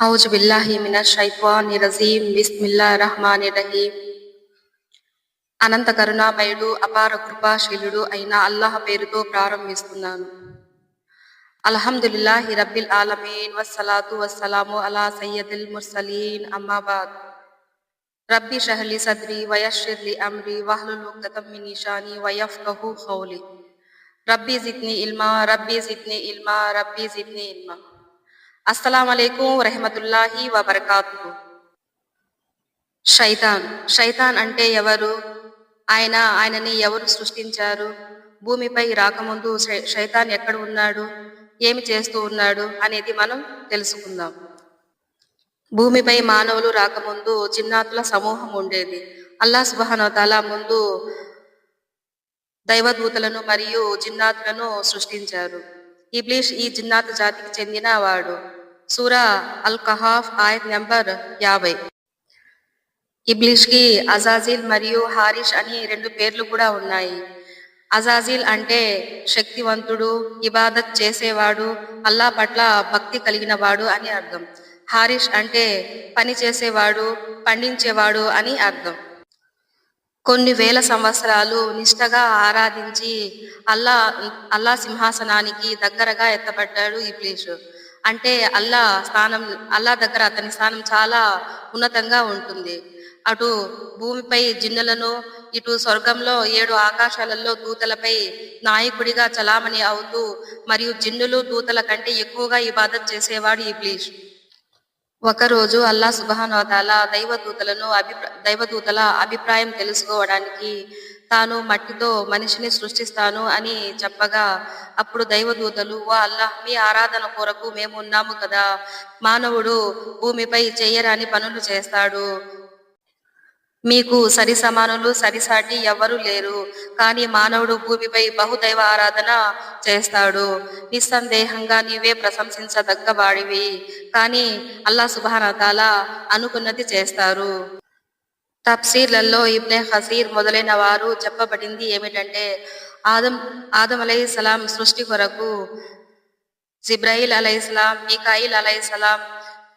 ఔజు బిల్లాహి మినష్ షైత్వాని రజీం బిస్మిల్లాహిర్ రహమానిర్ రహీం అనంత కరుణామయుడు అపార కృపాశీలుడు అయిన అల్లాహ్ పేరుతో ప్రారంభిస్తున్నాను అల్హమ్దులిల్లాహి రబ్బిల్ ఆలమీన్ వస్సలాతు వస్సలాము అలా సయ్యదిల్ ముర్సలీన్ అమ్మాబాద్ రబ్బి షహలి సద్రి వయశ్షిర్లి అమ్రి వహ్లుల్ ఉక్దతం మిన్ నిషాని వయఫ్కహు ఖౌలి రబ్బి జిద్ని ఇల్మా రబ్బి జిద్ని ఇల్మా రబ్బి జిద్ని ఇల్మా అస్సలం అలైకుం వరహమతుల్లాహి వబర్కాతు షైతాన్ షైతాన్ అంటే ఎవరు? ఆయన ఆయనని ఎవరు సృష్టించారు? భూమిపై రాకముందు షైతాన్ ఎక్కడ ఉన్నాడు? ఏమి చేస్తూ ఉన్నాడు? అనేది మనం తెలుసుకుందాం. భూమిపై మానవులు రాకముందు జిన్నాతుల సమూహం ఉండేది. అల్లా సుబహనోతాల ముందు దైవదూతలను మరియు జిన్నాతులను సృష్టించారు. ఇబ్లీష్ ఈ జిన్నాత్ జాతికి చెందిన వాడు. సూరా అల్ కహాఫ్ ఆయత్ నెంబర్ యాభై. ఇబ్లిష్కి అజాజిల్ మరియు హారిష్ అని రెండు పేర్లు కూడా ఉన్నాయి. అజాజిల్ అంటే శక్తివంతుడు ఇబాదత్ చేసేవాడు అల్లా పట్ల భక్తి కలిగిన వాడు అని అర్థం. హారిష్ అంటే పని చేసేవాడు పండించేవాడు అని అర్థం. కొన్ని వేల సంవత్సరాలు నిష్టగా ఆరాధించి అల్లా అల్లా సింహాసనానికి దగ్గరగా ఎత్తబడ్డాడు ఇబ్లీషు. అంటే అల్లా స్థానం అల్లా దగ్గర అతని స్థానం చాలా ఉన్నతంగా ఉంటుంది. అటు భూమిపై జిన్నులను ఇటు స్వర్గంలో ఏడు ఆకాశాలలో దూతలపై నాయకుడిగా చలామణి అవుతూ మరియు జిన్నులు దూతల కంటే ఎక్కువగా ఇబాదత్ చేసేవాడు ఇబ్లీష్. ఒకరోజు అల్లా సుబహానోతాల దైవదూతలను అభిప్రా దైవదూతల అభిప్రాయం తెలుసుకోవడానికి తాను మట్టితో మనిషిని సృష్టిస్తాను అని చెప్పగా అప్పుడు దైవదూతలు ఓ అల్లాహ్ మీ ఆరాధన కొరకు మేము ఉన్నాము కదా మానవుడు భూమిపై చేయరాని పనులు చేస్తాడు. మీకు సరి సమానులు సరిసాటి ఎవ్వరూ లేరు కానీ మానవుడు భూమిపై బహుదైవ ఆరాధన చేస్తాడు. నిస్సందేహంగా నీవే ప్రశంసించదగ్గవాడివి. కానీ అల్లా సుభానతాల అనుకున్నది చేస్తారు. తఫ్సీర్లలో ఇబ్నే హసీర్ మొదలైన వారు చెప్పబడింది ఏమిటంటే ఆదం ఆదం అలై సలాం సృష్టి కొరకు జిబ్రాయిల్ అలైస్లాం మీకాయిల్ అలైస్లాం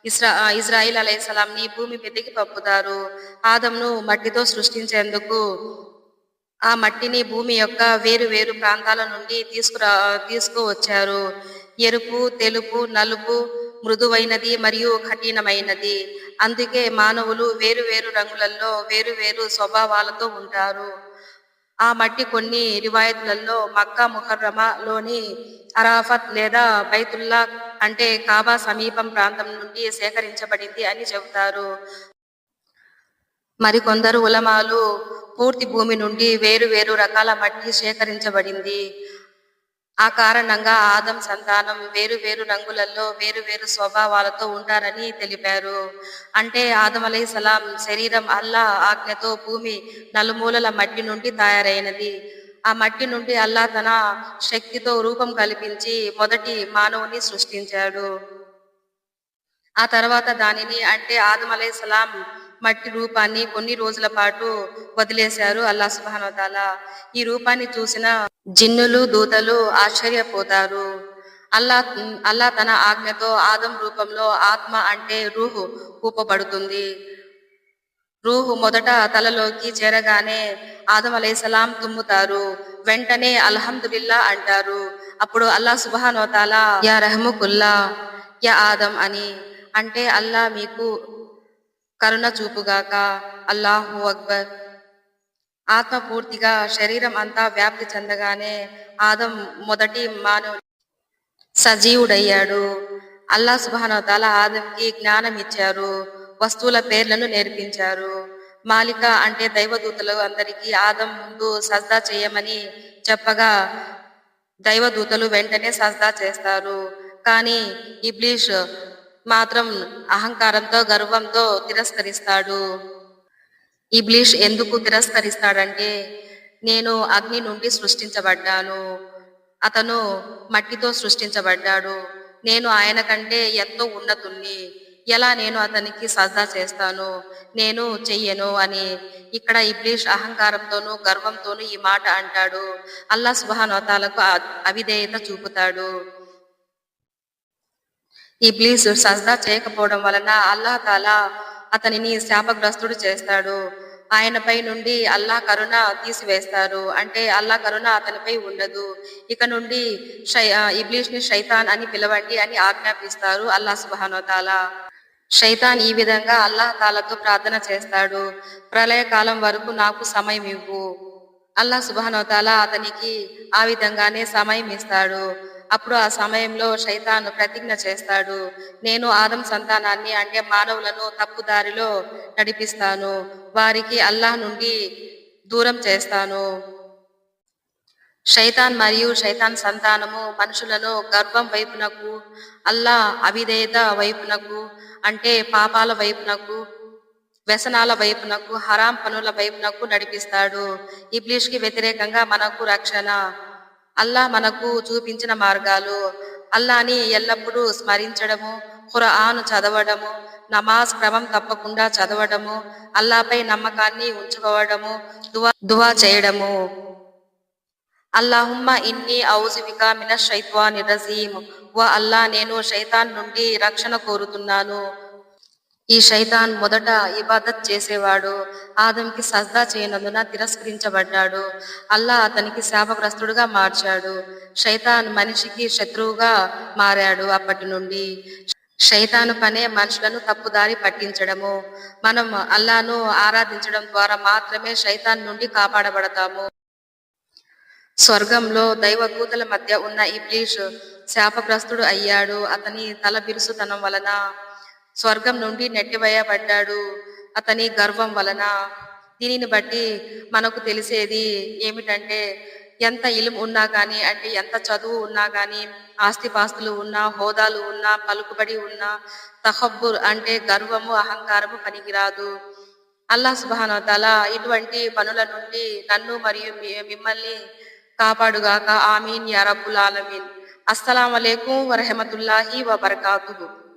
ఇస్రా ఇజ్రాయిల్ అలైస్లాం ని భూమి మీదకి పంపుతారు. ఆదంను మట్టితో సృష్టించేందుకు ఆ మట్టిని భూమి యొక్క వేరు వేరు ప్రాంతాల నుండి తీసుకురా తీసుకువచ్చారు. ఎరుపు తెలుపు నలుపు మృదువైనది మరియు కఠినమైనది. అందుకే మానవులు వేరు వేరు రంగులలో వేరు వేరు స్వభావాలతో ఉంటారు. ఆ మట్టి కొన్ని రివాయతులలో మక్కా ముహర్రమలోని అరాఫత్ లేదా బైతుల్లా అంటే కాబా సమీపం ప్రాంతం నుండి సేకరించబడింది అని చెబుతారు. మరికొందరు ఉలమాలు పూర్తి భూమి నుండి వేరు వేరు రకాల మట్టి సేకరించబడింది. ఆ కారణంగా ఆదం సంతానం వేరు వేరు రంగులలో వేరు వేరు స్వభావాలతో ఉంటారని తెలిపారు. అంటే ఆదం అలై సలాం శరీరం అల్లా ఆజ్ఞతో భూమి నలుమూలల మట్టి నుండి తయారైనది. ఆ మట్టి నుండి అల్లా తన శక్తితో రూపం కల్పించి మొదటి మానవుని సృష్టించాడు. ఆ తర్వాత దానిని అంటే ఆదం అలై సలాం మట్టి రూపాన్ని కొన్ని రోజుల పాటు వదిలేశారు అల్లా సుబానవతాల ఈ రూపాన్ని చూసిన జిన్నులు దూతలు ఆశ్చర్యపోతారు. అల్లా అల్లా తన ఆజ్ఞతో ఆదం రూపంలో ఆత్మ అంటే రూహు ఊపబడుతుంది రూహు మొదట తలలోకి చేరగానే ఆదం అలైసలాం తుమ్ముతారు. వెంటనే అల్హమ్దుల్లా అంటారు. అప్పుడు అల్లా సుబహానోతాలా యా రహముకుల్లా యా ఆదం అని. అంటే అల్లా మీకు కరుణ చూపుగాక అల్లాహు అక్బర్. ఆత్మ పూర్తిగా శరీరం అంతా వ్యాప్తి చెందగానే ఆదం మొదటి మానవుడు సజీవుడయ్యాడు. అల్లా సుబానోతాల ఆదంకి జ్ఞానం ఇచ్చారు. వస్తువుల పేర్లను నేర్పించారు. మాలిక అంటే దైవదూతలు అందరికీ ఆదం ముందు సజ్దా చేయమని చెప్పగా దైవదూతలు వెంటనే సజ్దా చేస్తారు. కానీ ఇబ్లీష్ మాత్రం అహంకారంతో గర్వంతో తిరస్కరిస్తాడు. ఇబ్లీష్ ఎందుకు తిరస్కరిస్తాడంటే నేను అగ్ని నుండి సృష్టించబడ్డాను అతను మట్టితో సృష్టించబడ్డాడు నేను ఆయన కంటే ఎంతో ఉన్నతుణ్ణి ఎలా నేను అతనికి సజా చేస్తాను నేను చెయ్యను అని ఇక్కడ ఇబ్లీష్ అహంకారంతోనూ గర్వంతోనూ ఈ మాట అంటాడు. అల్లా సుబహానోతాలకు అవిధేయత చూపుతాడు. ఇబ్లీస్ సజ్దా చేయకపోవడం వలన అల్లాహ్ తాలా అతనిని శాపగ్రస్తుడు చేస్తాడు. ఆయనపై నుండి అల్లా కరుణ తీసివేస్తారు. అంటే అల్లా కరుణ అతనిపై ఉండదు. ఇక నుండి షై ఇబ్లీష్ని అని పిలవండి అని ఆజ్ఞాపిస్తారు అల్లా సుబానోతాలా శైతాన్ ఈ విధంగా అల్లాహ్ తాలతో ప్రార్థన చేస్తాడు. ప్రళయకాలం వరకు నాకు సమయం ఇవ్వు. అల్లా సుబానోతాల అతనికి ఆ విధంగానే సమయం ఇస్తాడు. అప్పుడు ఆ సమయంలో శైతాను ప్రతిజ్ఞ చేస్తాడు నేను ఆదం సంతానాన్ని అంటే మానవులను తప్పుదారిలో నడిపిస్తాను. వారికి అల్లాహ్ నుండి దూరం చేస్తాను. శైతాన్ మరియు శైతాన్ సంతానము మనుషులను గర్వం వైపునకు అల్లా అవిధేయత వైపునకు అంటే పాపాల వైపునకు వ్యసనాల వైపునకు హరాం పనుల వైపునకు నడిపిస్తాడు. ఇబ్లీష్కి వ్యతిరేకంగా మనకు రక్షణ. అల్లా మనకు చూపించిన మార్గాలు. అల్లాని ఎల్లప్పుడూ స్మరించడము ఖురాను చదవడము నమాజ్ క్రమం తప్పకుండా చదవడము అల్లాపై నమ్మకాన్ని ఉంచుకోవడము దువా దువా చేయడము. అల్లాహుమ్మ ఇన్ని ఔజుబిక మిన శైత్వాని రజీమ్. వ అల్లా నేను శైతాన్ నుండి రక్షణ కోరుతున్నాను. ఈ శైతాన్ మొదట ఇబాదత్ చేసేవాడు ఆదంకి సజ్దా చేయనందున తిరస్కరించబడ్డాడు. అల్లా అతనికి శాపగ్రస్తుడుగా మార్చాడు. శైతాన్ మనిషికి శత్రువుగా మారాడు అప్పటి నుండి. శైతాను పనే మనుషులను తప్పుదారి పట్టించడము. మనం అల్లాను ఆరాధించడం ద్వారా మాత్రమే శైతాన్ నుండి కాపాడబడతాము. స్వర్గంలో దైవదూతల మధ్య ఉన్న ఇబ్లీష్ శాపగ్రస్తుడు అయ్యాడు. అతని తల బిరుసుతనం వలన స్వర్గం నుండి నెట్టివేయబడ్డాడు అతని గర్వం వలన. దీనిని బట్టి మనకు తెలిసేది ఏమిటంటే ఎంత ఇలుం ఉన్నా కానీ అంటే ఎంత చదువు ఉన్నా కానీ ఆస్తిపాస్తులు ఉన్నా హోదాలు ఉన్నా పలుకుబడి ఉన్నా తహబ్బుర్ అంటే గర్వము అహంకారము పనికిరాదు. అల్లా సుబానోతాల ఇటువంటి పనుల నుండి నన్ను మరియు మిమ్మల్ని కాపాడుగాక. ఆమీన్ యా రబ్బుల్ ఆలమీన్. అస్సలం వరహమతుల్లాహి వబర్కాతుహు.